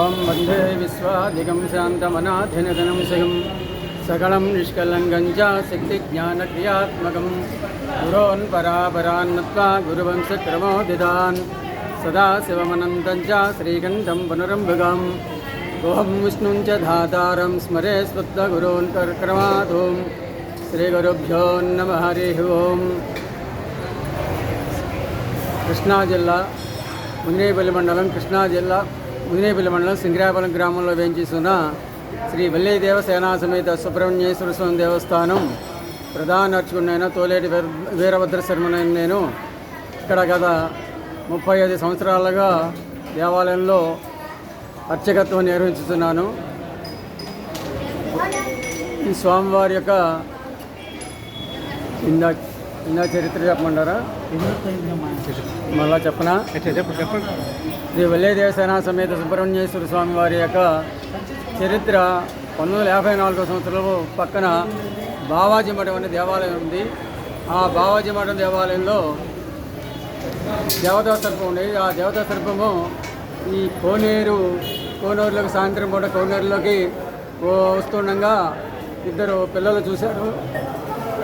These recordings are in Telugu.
ఓం వందే విశ్వాదిగం శాంతమనాధినదనం శివం. సకలం నిష్కలంగం చ శక్తిజ్ఞానక్రియాత్మకం. గురోన్ పరాపరాన్ మత్వా గురువంశక్రమోదిదాన్ సదాశివమనంతం చ శ్రీగంధం పునరంభుగం. ఓం విష్ణుం చ ధాతారం స్మరే స్వత్గురోన్ కర్క్రమాదోం శ్రీగురుభ్యో నమ హరి ఓం. కృష్ణా జిల్లా మున్నేపల్లి మండలం కృష్ణా జిల్లా. ఉదయపల్లి మండలం సింగరాపురం గ్రామంలో వేయించేసిన శ్రీ వల్లి దేవసేనా సమేత సుబ్రహ్మణ్యేశ్వర స్వామి దేవస్థానం ప్రధాన అర్చకుడినైన తోలేటి వీర- వీరభద్ర శర్మనైన నేను ఇక్కడ గత ముప్పై ఐదు సంవత్సరాలుగా దేవాలయంలో అర్చకత్వం నిర్వహించుతున్నాను ఈ స్వామివారి యొక్క ఇందాక ఇంకా చరిత్ర చెప్పమంటారా? మళ్ళా చెప్పనా? చెప్పండి శ్రీ వల్లే సమేత సుబ్రహ్మణ్యేశ్వర స్వామి వారి యొక్క చరిత్ర పంతొమ్మిది వందల యాభై నాలుగో సంవత్సరంలో పక్కన బావాజీ మఠం అనే దేవాలయం ఉంది. ఆ బావాజీ మఠం దేవాలయంలో దేవతా సర్పం ఉంది. ఆ దేవతా సర్పము ఈ కోనేరు కోనేరులోకి సాయంత్రం పూట కోనేరులోకి వస్తుండగా ఇద్దరు పిల్లలు చూశారు.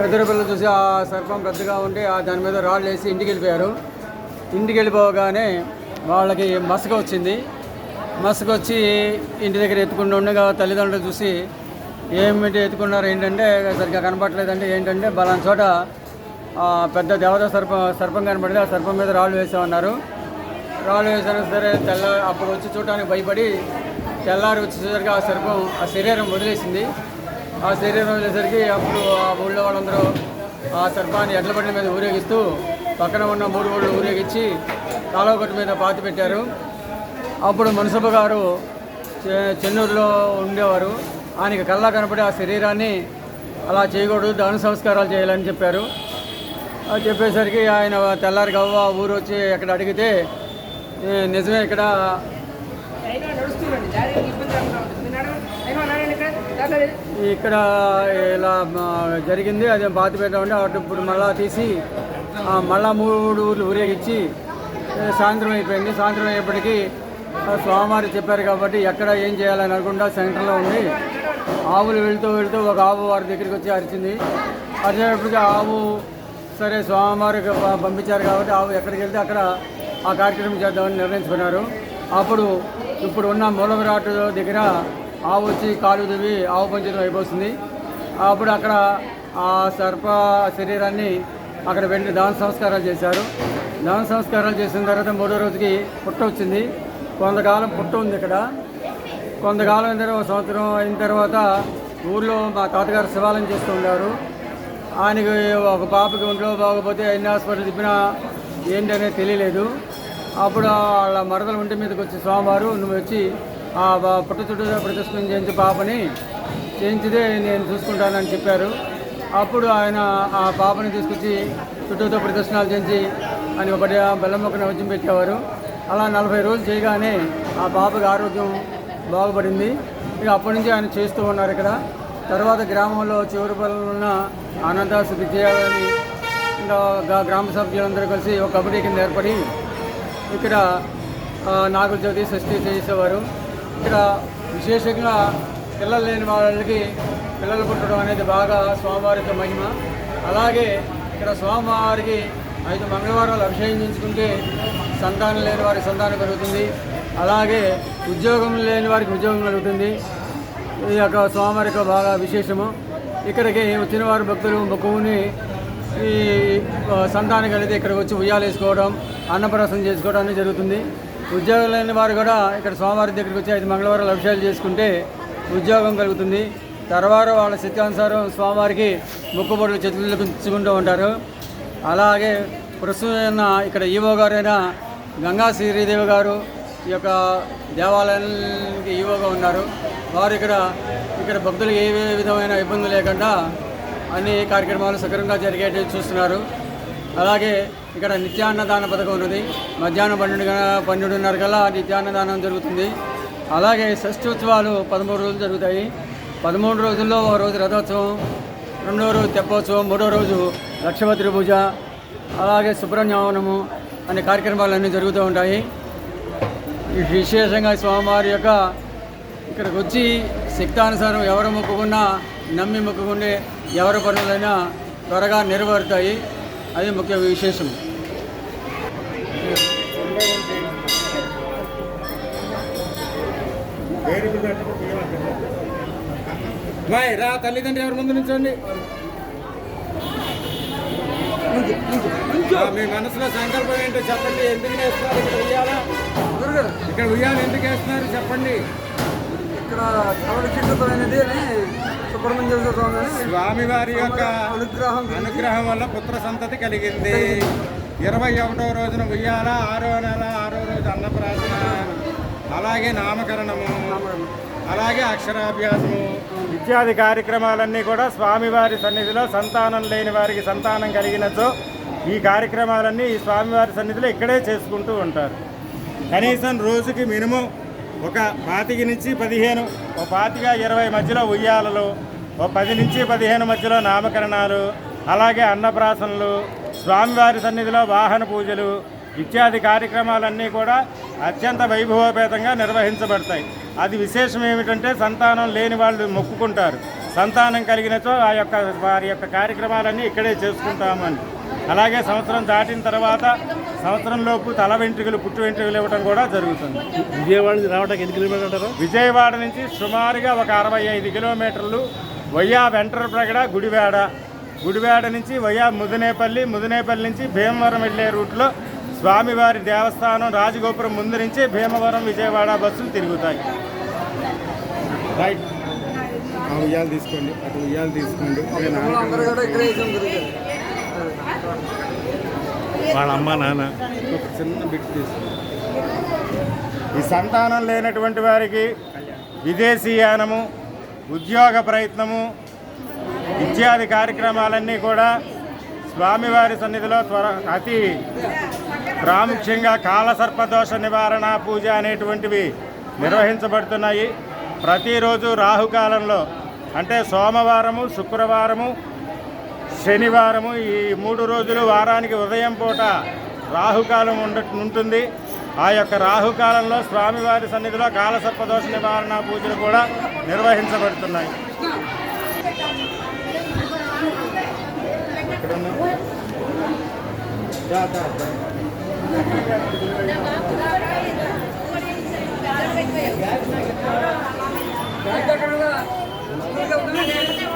ఇద్దరు పిల్లలు చూసి ఆ సర్పం పెద్దగా ఉండి ఆ దాని మీద రాళ్ళు వేసి ఇంటికి వెళ్ళిపోయారు. ఇంటికి వెళ్ళిపోగానే వాళ్ళకి మసక వచ్చింది. మసక వచ్చి ఇంటి దగ్గర ఎత్తుకుంటూ ఉండగా తల్లిదండ్రులు చూసి ఏమిటి ఎత్తుకున్నారు? ఏంటంటే సరిగ్గా కనపడలేదంటే ఏంటంటే బలాని చోట పెద్ద దేవత సర్పం సర్పం కనపడింది. ఆ సర్పం మీద రాళ్ళు వేసామన్నారు. రాళ్ళు వేసాను సరే తెల్ల అప్పుడు వచ్చి చూడటానికి భయపడి తెల్లారి వచ్చేసరికి ఆ సర్పం ఆ శరీరం వదిలేసింది. ఆ శరీరం వెళ్ళేసరికి అప్పుడు ఆ ఊళ్ళో వాళ్ళందరూ ఆ సర్పాన్ని ఎడ్ల బండి మీద ఊరేగిస్తూ పక్కన ఉన్న మూడు ఊళ్ళు ఊరేగించి కాలువ మీద పాతి పెట్టారు. అప్పుడు మున్సబ గారు చె- చెన్నూరులో ఉండేవారు. ఆయనకి కల్లా కనపడి ఆ శరీరాన్ని అలా చేయకూడదు దాన సంస్కారాలు చేయాలని చెప్పారు. అది చెప్పేసరికి ఆయన తెల్లారి గవ్వ ఊరు వచ్చి ఎక్కడ అడిగితే నిజమే ఇక్కడ ఇక్కడ ఇలా జరిగింది. అదే బాధ పెట్టామంటే అటు ఇప్పుడు మళ్ళా తీసి మళ్ళా మూడు ఊర్లు ఊరేగించి సాయంత్రం అయిపోయింది. సాయంత్రం అయ్యేప్పటికీ స్వామివారు చెప్పారు కాబట్టి ఎక్కడ ఏం చేయాలని అనుకుంటా సెంటర్లో ఉండి ఆవులు వెళ్తూ వెళ్తూ ఒక ఆవు వారి దగ్గరికి వచ్చి అరిచింది. అరిచేటప్పటికి ఆవు సరే స్వామివారికి పంపించారు కాబట్టి ఆవు ఎక్కడికి వెళ్తే అక్కడ ఆ కార్యక్రమం చేద్దామని నిర్ణయించుకున్నారు. అప్పుడు ఇప్పుడు ఉన్న మూలవిరాటు దగ్గర ఆవు వచ్చి కాలు దివి ఆవు పంచడం అయిపోతుంది. అప్పుడు అక్కడ ఆ సర్ప శరీరాన్ని అక్కడ వెళ్ళి దాన సంస్కారాలు చేశారు. దాన సంస్కారాలు చేసిన తర్వాత మూడో రోజుకి పుట్ట వచ్చింది. కొంతకాలం పుట్ట ఉంది ఇక్కడ. కొంతకాలం అయిన తర్వాత ఒక సంవత్సరం అయిన తర్వాత ఊర్లో మా తాతగారు శివాలయం చేస్తూ ఉన్నారు ఆయనకి ఒక పాపకి ఒంట్లో బాగోపోతే ఎన్ని హాస్పిటల్ తిప్పినా ఏంటి అనేది తెలియలేదు. అప్పుడు వాళ్ళ మరదల ఒంటి మీదకి వచ్చి స్వామివారు నువ్వు వచ్చి పుట్ట చుట్టూ ప్రదర్శనం చేయించి పాపని చేయించిదే నేను చూసుకుంటానని చెప్పారు. అప్పుడు ఆయన ఆ పాపని తీసుకొచ్చి చుట్టూతో ప్రదర్శనలు చేయించి ఆయన ఒకటి బెల్లం మొక్క నవ్యం పెట్టేవారు. అలా నలభై రోజులు చేయగానే ఆ పాపకి ఆరోగ్యం బాగుపడింది. ఇక అప్పటి నుంచి ఆయన చేస్తూ ఉన్నారు ఇక్కడ. తర్వాత గ్రామంలో చివరి ఉన్న ఆనందాసు విజయాలని ఇంకా గ్రామ సభ్యులందరూ కలిసి ఒక కమిటీ కింద ఏర్పడి ఇక్కడ నాగుల చవితి షష్ఠి చేసేవారు. ఇక్కడ విశేషంగా పిల్లలు లేని వాళ్ళకి పిల్లలు పుట్టడం అనేది బాగా స్వామివారికి మహిమ. అలాగే ఇక్కడ స్వామివారికి ఐదు మంగళవారాలు అభిషేకం చేయించుకుంటే సంతానం లేని వారికి సంతానం కలుగుతుంది అలాగే ఉద్యోగం లేని వారికి ఉద్యోగం కలుగుతుంది. ఈ యొక్క స్వామివారి యొక్క బాగా విశేషము. ఇక్కడికి వచ్చిన వారు భక్తులు మొక్కుని ఈ సంతానం కలిగితే ఇక్కడికి వచ్చి ఉయ్యాలేసుకోవడం అన్నప్రసం చేసుకోవడం అనేది జరుగుతుంది. ఉద్యోగం లేని వారు కూడా ఇక్కడ స్వామివారి దగ్గరికి వచ్చి ఐదు మంగళవారాలు అభిషేకాలు చేసుకుంటే ఉద్యోగం కలుగుతుంది. తర్వాత వాళ్ళ శక్తానుసారం స్వామివారికి మొక్కుబడులు చేతులు పెంచుకుంటూ ఉంటారు. అలాగే ప్రస్తుతం ఉన్న ఇక్కడ ఈవో గారైన గంగా శ్రీదేవి గారు ఈ యొక్క దేవాలయానికి ఈవోగా ఉన్నారు. వారు ఇక్కడ ఇక్కడ భక్తులకు ఏ విధమైన ఇబ్బంది లేకుండా అన్ని కార్యక్రమాలు సక్రమంగా జరిగేటట్టు చూస్తున్నారు. అలాగే ఇక్కడ నిత్యాన్నదాన పథకం ఉన్నది. మధ్యాహ్నం పన్నెండు పన్నెండున్నర కల్లా నిత్యాన్నదానం జరుగుతుంది. అలాగే షష్ఠోత్సవాలు పదమూడు రోజులు జరుగుతాయి. పదమూడు రోజుల్లో ఒక రోజు రథోత్సవం రెండో రోజు తెప్పోత్సవం మూడో రోజు లక్షపత్రి పూజ అలాగే సుబ్రహ్మణ్యవనము అనే కార్యక్రమాలన్నీ జరుగుతూ ఉంటాయి. విశేషంగా స్వామివారి యొక్క ఇక్కడికి వచ్చి శక్తానుసారం ఎవరు మొక్కుకున్నా నమ్మి మొక్కుకుంటే ఎవరి పనులైనా త్వరగా నెరవేరుతాయి. అది ముఖ్య విశేషం. బాయ్ రా తల్లిదండ్రి ఎవరి ముందు నుంచండి. మీ మనసులో సంకల్పం ఏంటో చెప్పండి. ఎందుకు వేస్తున్నారు ఇక్కడ ఉయ్యాల? ఇక్కడ ఉయ్యాల ఎందుకు వేస్తున్నారు? చెప్పండి. ఇక్కడ కవలక్షితమైనది అని సుబ్రహ్మణ్య స్వామి? స్వామివారి యొక్క అనుగ్రహం అనుగ్రహం వల్ల పుత్ర సంతతి కలిగింది. ఇరవై ఒకటో రోజున ఉయ్యాల ఆరో నెల ఆరో రోజు అన్నప్రాసన అలాగే నామకరణము అలాగే అక్షరాభ్యాసము. ఇత్యాది కార్యక్రమాలన్నీ కూడా స్వామివారి సన్నిధిలో సంతానం లేని వారికి సంతానం కలిగినచో ఈ కార్యక్రమాలన్నీ ఈ స్వామివారి సన్నిధిలో ఇక్కడే చేసుకుంటూ ఉంటారు. కనీసం రోజుకి మినిమం ఒక పాతిక నుంచి పదిహేను ఒక పాతిక ఇరవై మధ్యలో ఉయ్యాలలు ఓ పది నుంచి పదిహేను మధ్యలో నామకరణాలు అలాగే అన్నప్రాసనలు స్వామివారి సన్నిధిలో వాహన పూజలు ఇత్యాది కార్యక్రమాలన్నీ కూడా అత్యంత వైభవోపేతంగా నిర్వహించబడతాయి. అది విశేషం ఏమిటంటే సంతానం లేని వాళ్ళు మొక్కుకుంటారు. సంతానం కలిగినచో ఆ యొక్క వారి యొక్క కార్యక్రమాలన్నీ ఇక్కడే చేసుకుంటామని. అలాగే సంవత్సరం దాటిన తర్వాత సంవత్సరంలోపు తల వెంట్రుకలు పుట్టు వెంట్రుకలు ఇవ్వడం కూడా జరుగుతుంది. విజయవాడ నుంచి రావడానికి ఎన్ని కిలోమీటర్లు అంటారు? విజయవాడ నుంచి సుమారుగా ఒక అరవై ఐదు కిలోమీటర్లు వయ్యా వెంటరప్రగడ గుడివాడ. గుడివాడ నుంచి వయ్యా ముదినేపల్లి ముదినేపల్లి నుంచి భీమవరం వెళ్ళే రూట్లో స్వామివారి దేవస్థానం రాజగోపురం ముందు నుంచి భీమవరం విజయవాడ బస్సులు తిరుగుతాయి. రైట్. ఉయ్యాలు తీసుకోండి అటు ఉయ్యాలు తీసుకోండి అందరూ కూడా ఇక్కడే వేసాం గురుగారు వాళ్ళ అమ్మ నాన్న. చిన్న బిట్ ఈ సంతానం లేనటువంటి వారికి విదేశీయానము ఉద్యోగ ప్రయత్నము ఇత్యాది కార్యక్రమాలన్నీ కూడా స్వామివారి సన్నిధిలో త్వర అతి ప్రాముఖ్యంగా కాలసర్పదోష నివారణ పూజ అనేటువంటివి నిర్వహించబడుతున్నాయి. ప్రతిరోజు రాహుకాలంలో అంటే సోమవారము శుక్రవారము శనివారము ఈ మూడు రోజులు వారానికి ఉదయం పూట రాహుకాలం ఉండ ఉంటుంది. ఆ యొక్క రాహుకాలంలో స్వామివారి సన్నిధిలో కాలసర్పదోష నివారణ పూజలు కూడా నిర్వహించబడుతున్నాయి. ఏమండి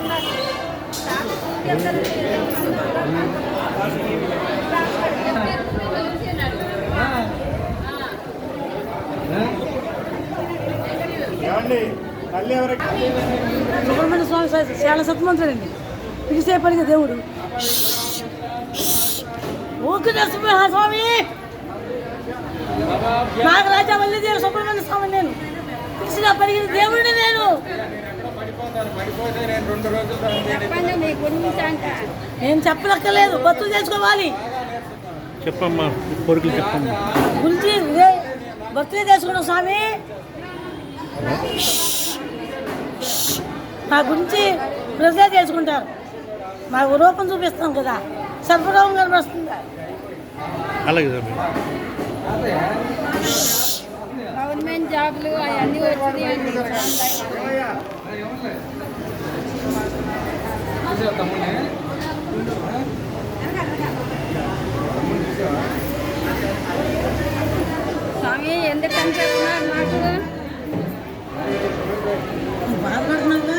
సుబ్రహ్మణ్య స్వామి చాలా సత్మంతుడండి. పిలిచేపలికి దేవుడు. ఓకే నరసింహ స్వామి నాగరాజా మల్లి దేవుడు సుబ్రహ్మణ్య స్వామి నేను. పిలిచిన పలికిన దేవుడిని నేను. నేను రెండు రోజులు నేను చెప్పలక్కర్లేదు బతులు చేసుకోవాలి. చెప్పమ్మా కోరికలు చెప్పమ్మా. గురించి భక్తులు చేసుకున్నాం స్వామి. మా గురించి ప్రజలే చేసుకుంటారు. మాకు రూపం చూపిస్తాం కదా సర్వరోగం కనిపిస్తుంది అలాగే స్వామి. గవర్నమెంట్ జాబ్లు అవన్నీ వచ్చినాయండి స్వామి ఎందుకని చెప్తున్నారు నాకు బాధపడుతున్నాను